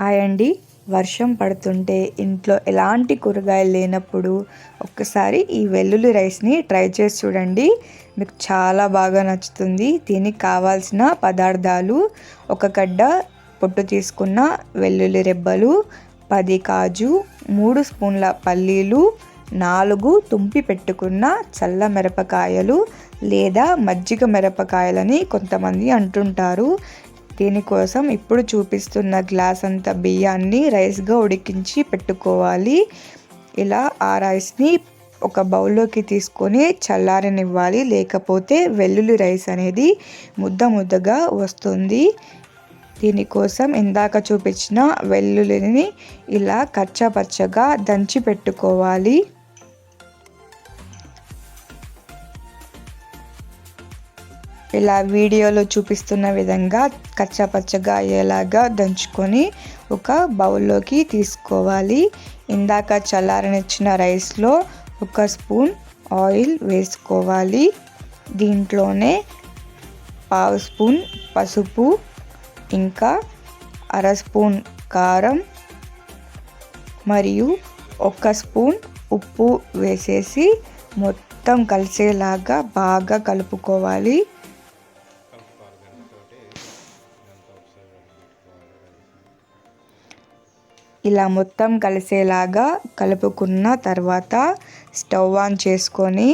Hi అండి వర్షం పడుతుంటే ఇంట్లో ఎలాంటి కూరగాయలు లేనప్పుడు ఒక్కసారి ఈ వెల్లుల్లి రైస్ని ట్రై చేసి చూడండి. మీకు చాలా బాగా నచ్చుతుంది. దీనికి కావాల్సిన పదార్థాలు ఒక గడ్డ పొట్టు తీసుకున్న వెల్లుల్లి రెబ్బలు పది కాజు మూడు స్పూన్ల పల్లీలు నాలుగు తుంపి పెట్టుకున్న చల్ల మిరపకాయలు లేదా మజ్జిగ మిరపకాయలని కొంతమంది అంటుంటారు. దీనికోసం ఇప్పుడు చూపిస్తున్న గ్లాస్ అంత బియ్యాన్ని రైస్గా ఉడికించి పెట్టుకోవాలి. ఇలా ఆ రైస్ని ఒక బౌల్లోకి తీసుకొని చల్లారనివ్వాలి. లేకపోతే వెల్లుల్లి రైస్ అనేది ముద్ద ముద్దగా వస్తుంది. దీనికోసం ఇందాక చూపించిన వెల్లుల్లిని ఇలా కచ్చపచ్చగా దంచి పెట్టుకోవాలి. ఇలా వీడియోలో చూపిస్తున్న విధంగా కచ్చాపచ్చగా అయ్యేలాగా దంచుకొని ఒక బౌల్లోకి తీసుకోవాలి. ఇందాక చల్లారనిచ్చిన రైస్లో ఒక స్పూన్ ఆయిల్ వేసుకోవాలి. దీంట్లోనే పావు స్పూన్ పసుపు ఇంకా అర స్పూన్ కారం మరియు ఒక స్పూన్ ఉప్పు వేసేసి మొత్తం కలిసేలాగా బాగా కలుపుకోవాలి. ఇలా మొత్తం కలిసేలాగా కలుపుకున్న తర్వాత స్టవ్ ఆన్ చేసుకొని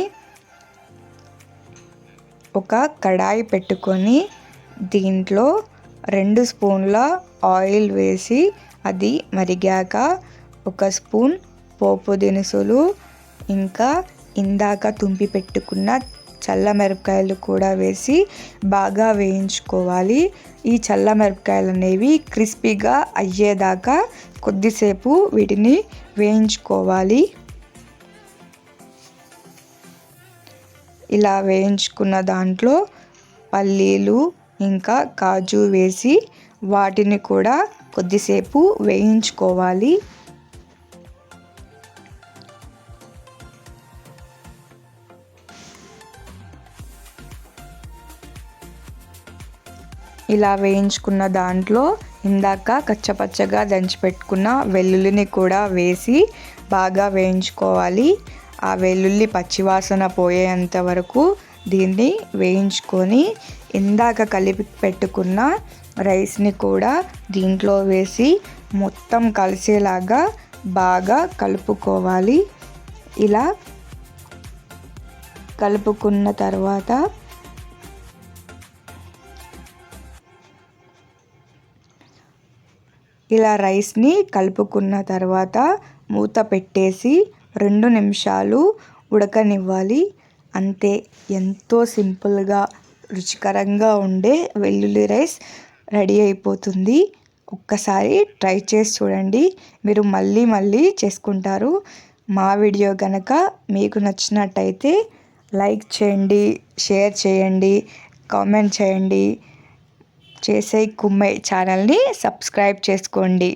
ఒక కడాయి పెట్టుకొని దీంట్లో రెండు స్పూన్ల ఆయిల్ వేసి అది మరిగాక ఒక స్పూన్ పోపు దినుసులు ఇంకా ఇందాక తుంపి పెట్టుకున్న చల్ల మిరపకాయలు కూడా వేసి బాగా వేయించుకోవాలి. ఈ చల్ల మిరపకాయలు అనేవి క్రిస్పీగా అయ్యేదాకా కొద్దిసేపు వీటిని వేయించుకోవాలి. ఇలా వేయించుకున్న దాంట్లో పల్లీలు ఇంకా కాజు వేసి వాటిని కూడా కొద్దిసేపు వేయించుకోవాలి. ఇలా వేయించుకున్న దాంట్లో ఇందాక కచ్చపచ్చగా దంచి పెట్టుకున్న వెల్లుల్లిని కూడా వేసి బాగా వేయించుకోవాలి. ఆ వెల్లుల్లి పచ్చివాసన పోయేంత వరకు దీన్ని వేయించుకొని ఇందాక కలిపి పెట్టుకున్న రైస్ని కూడా దీంట్లో వేసి మొత్తం కలిసేలాగా బాగా కలుపుకోవాలి. ఇలా కలుపుకున్న తర్వాత ఇలా రైస్ని కలుపుకున్న తర్వాత మూత పెట్టేసి రెండు నిమిషాలు ఉడకనివ్వాలి. అంతే. ఎంతో సింపుల్గా రుచికరంగా ఉండే వెల్లుల్లి రైస్ రెడీ అయిపోతుంది. ఒక్కసారి ట్రై చేసి చూడండి. మీరు మళ్ళీ మళ్ళీ చేసుకుంటారు. మా వీడియో కనుక మీకు నచ్చినట్టయితే లైక్ చేయండి షేర్ చేయండి కామెంట్ చేయండి. చేసే కుమ్మై ఛానల్ని సబ్స్క్రైబ్ చేసుకోండి.